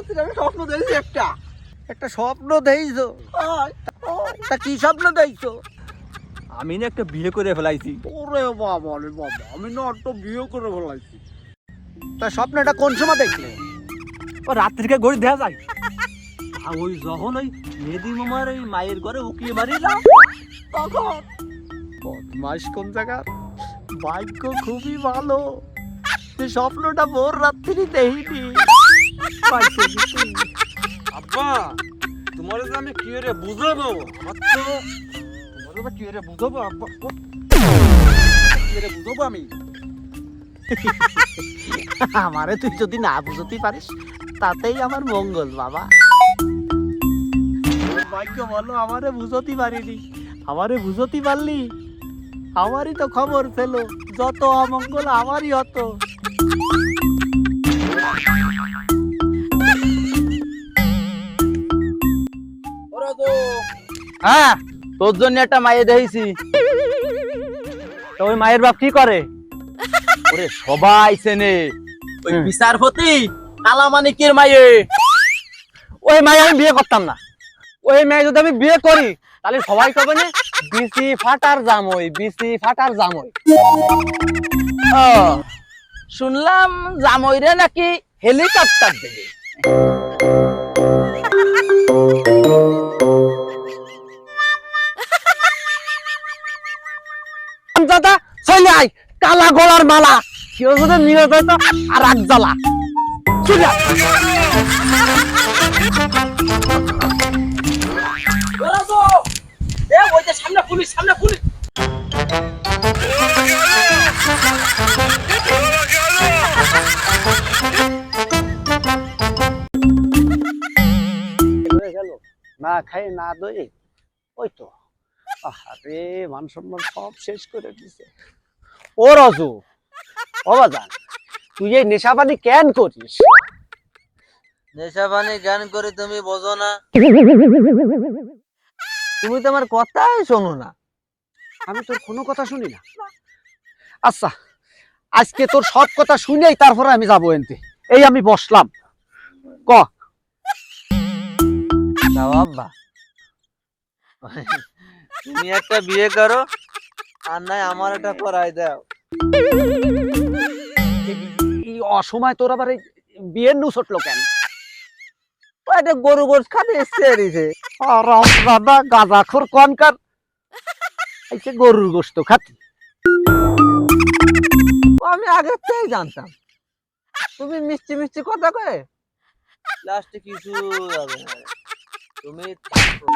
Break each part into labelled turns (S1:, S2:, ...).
S1: রাত্রে আমি স্বপ্ন দেখছি একটা।
S2: একটা স্বপ্ন
S1: ওই।
S2: তা কি স্বপ্ন দেইছো
S3: আমি না একটা বিয়ে করে ফেলাইছি।
S1: ওরে বাবা রে বাবা আমি না একটা বিয়ে করে ফেলাইছি।
S2: তা স্বপ্নটা কোন সময় দেখলে?
S3: ও রাত্রিকে গড়ি দেখা যায়। আর ওই যখন ওই মেদি মামার ওই মায়ের ঘরে উকিয়ে মারিলাম
S1: তখন
S2: বদমাস কোন জায়গার? ভাগ্য খুবই ভালো। স্বপ্নটা ভোর রাত্রি দেখিনি পাইছে
S3: আব্বা তোমার যে আমি কি রে বুঝাবো? আমার তো তোমার কি রে বুঝাবো আব্বা? কি রে বুঝাবো আমি?
S2: আমারে তুই যদি না বুঝতে পারিস তাতেই আমার মঙ্গল বাবা। ভাগ্য বলো আমারে বুঝতে পারিনি। আমারে বুঝতে পারলি? আমারই তো খবর ফেলো যত অমঙ্গল আমারই হতো
S3: হ্যাঁ তোর জন্য একটা মায়ে দেখেছি তো ওই মায়ের বাপ কি করে? ওরে সবাই চেনে ওই। বিচারপতি মায়ে ওই মায়ে আমি বিয়ে করতাম না। ওই মেয়ে যদি আমি বিয়ে করি তাহলে সবাই কবে না বিসি ফাটার জামই বিসি ফাটার জামই।
S4: শুনলাম জামইরে নাকি হেলিকপ্টার দেবে।
S3: যদি নিয়ে যায় আর এক জ্বালা।
S4: সামনে পুলিশ সামনে পুলিশ।
S2: না খাই না দই। ওই তো। আরে মান সম্মান সব শেষ করে দিছে। ও রজু ও তুই এই নেশাবানি কেন করিস?
S3: নেশা পানি জ্ঞান করে তুমি বোঝো না। তুমি তো আমার কথাই শোনো না।
S2: আমি তোর কোনো কথা শুনি না। আচ্ছা আজকে তোর সব কথা শুনেই তারপরে আমি যাব এনতে। এই আমি বসলাম। ক?
S3: আব্বা। তুমি একটা বিয়ে করো আর নাই আমার একটা করাই দাও।
S2: অসময় তোর আবার এই বিয়ের নু ছটলো কেন?
S3: ও একটা গরু গোস খাতে এসছে এরিছে
S2: দাদা গাঁজা খোর কনকার। গরুর গোস্ত খাতি
S3: আমি আগের থেকেই জানতাম। তুমি মিষ্টি মিষ্টি কথা কয়ে? লাস্টে কিছু তুমি থাকো।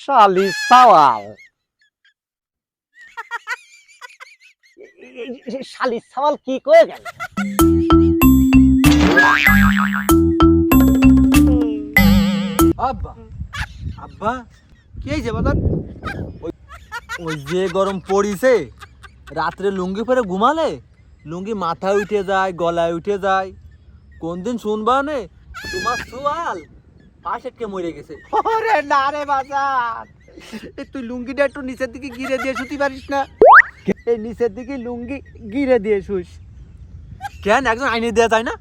S2: শালি সাওয়াল সাওয়াল কি কয়ে গেল?
S3: আব্বা আব্বা
S2: কি হয়েছে বাদান?
S3: ওই যে গরম পড়িছে রাত্রে লুঙ্গি পরে ঘুমালে? লুঙ্গি মাথায় উঠে যায় গলায় উঠে যায়। কোন দিন শুনবা নে তোমার সোয়াল পাশেটকে মরে গেছে।
S2: ওরে না রে বাজার তুই লুঙ্গিটা একটু নিচের দিকে গিরে দিয়ে শুতে পারিস না। এই নিচের দিকে লুঙ্গি গিরে দিয়ে শুস।
S3: কেন? একজন আইনে দেওয়া যায় না?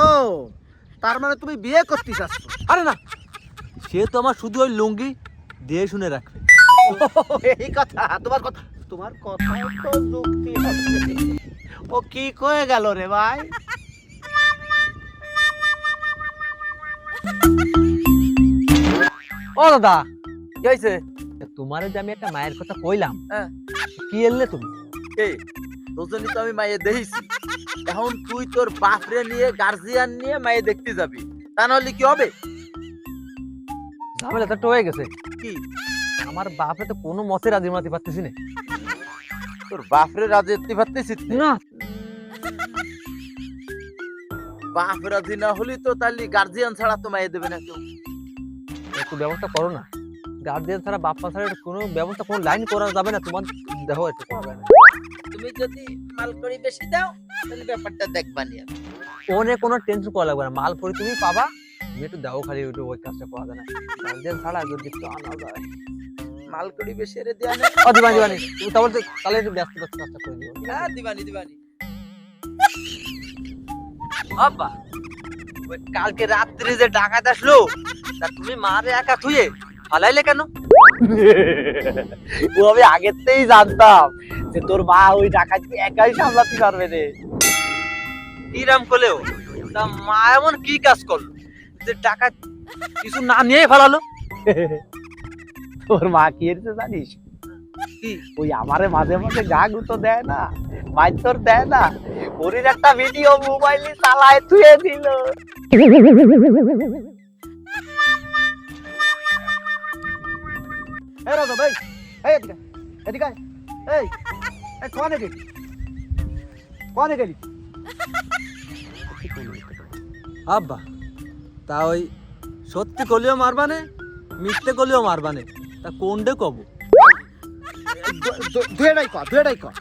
S2: ও তার মানে তুমি বিয়ে করতে চাচ্ছ?
S3: আরে না সে তো আমার শুধু ওই লুঙ্গি দিয়ে শুনে রাখবে।
S2: এই কথা তোমার কথা তোমার কথা তো যুক্তি ও কি কয়ে গেল রে ভাই?
S3: ও দাদা কি হয়েছে তোমার যে আমি একটা মায়ের কথা কইলাম
S4: হ্যাঁ।
S3: কি এলে তুমি?
S4: জন্য তো আমি মায়ে দেখেছি। এখন তুই তোর বাপরে নিয়ে গার্জিয়ান নিয়ে মায়ে দেখতে যাবি। তা নাহলে কি হবে?
S3: ঝামেলা তো হয়ে গেছে।
S4: কি?
S3: আমার বাপে তো কোনো মতে রাজি মাতি পারতেছি না।
S4: তোর বাপরে রাজি হতে পারতেছিস না?
S3: না।
S4: বাপ রাজি না হলি তো তাহলে গার্জিয়ান ছাড়া তো মায়ে দেবে না কেউ।
S3: একটু ব্যবস্থা করো না। গার্জিয়ান ছাড়া বাপ মা ছাড়া কোনো ব্যবস্থা কোনো লাইন করা যাবে না। তোমার দেখো একটু করা না।
S4: তুমি যদি মাল করি বেশি দাও তাহলে ব্যাপারটা দেখবা নিয়ে
S3: ওনে কোনো টেনশন করা লাগবে না। মাল পরে তুমি পাবা তুমি একটু দাও খালি ওইটু ওই কাজটা করা যায় না। গার্জিয়ান ছাড়া যদি একটু আনা যায়।
S4: মালকড়ি বেশি রে দিয়া নে।
S3: ও দিবানি দিবানি। তুমি তাহলে তো- তাহলে একটু ব্যস্ত কাজটা করে দিও।
S4: হ্যাঁ দিবানি দিবানি। আব্বা কালকে রাত্রে যে ডাকাত আসলো তা তুমি মারে একা থুয়ে ফালাইলে কেন?
S2: ও আমি আগের থেকেই জানতাম যে তোর মা ওই ডাকাতকে একাই সামলাতে পারবে রে।
S4: কিরাম করলেও তা মা এমন কি কাজ করল? যে ডাকাত কিছু না নিয়ে ফেলালো?
S2: তোর মা কি হয়েছে জানিস?
S4: কি?
S2: ওই আমারে মাঝে মাঝে গা গুতো দেয় না মাইর তোর দেয় না। ওরির একটা ভিডিও মোবাইলে চালায় থুয়ে দিল।
S3: এই এই এদিকে এদিকে। এই এই কোনে গেলি কোনে গেলি আব্বা তা ওই সত্যি কলিও মারবানে মিথ্যে কলিও মারবানে তা কোনডে কব?
S2: দুয়েটাই কর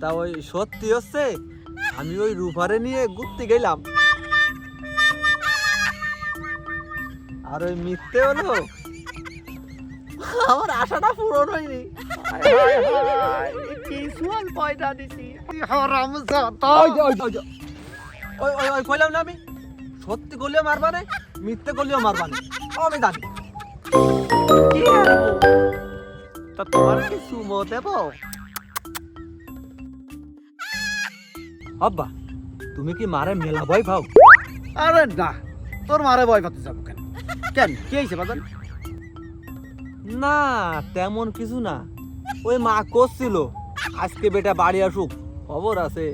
S3: তা ওই সত্যি হচ্ছে আমি ওই রূপারে নিয়ে ঘুরতে গেলাম। আর ওই মিথ্যে হলো? আমার আশাটা পূরণ হয়নি।
S2: কি পয়দা দিছি। হারাম
S3: ওই ওই ওই ওই ওই ওই কইলাম না আমি? সত্যি গলিও মারবানে মিথ্যে গলিও মারবানে ও আমি জানি।
S2: তা তোমার কি সুমো দেব
S3: আব্বা তুমি কি মারে মেলা ভয় পাও?
S2: আরে না তোর মারে ভয় পাতে যাব কেন? কেন? কি হয়েছে বাজান?
S3: না, তেমন কিছু না। ওই মা করছিল। আজকে বেটা বাড়ি আসুক, খবর আছে।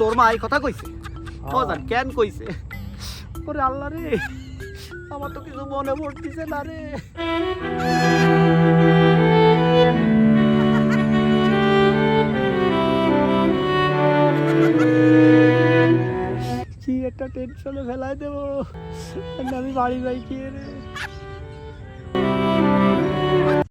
S2: তোর মা এই কথা কইছে? কেন কইছে? ওরে আল্লাহ রে, আমার তো কিছু মনে পড়তিছে না রে। একটা টেনশনে ফেলাই দেবো। আমি বাড়ি যাই কি রে?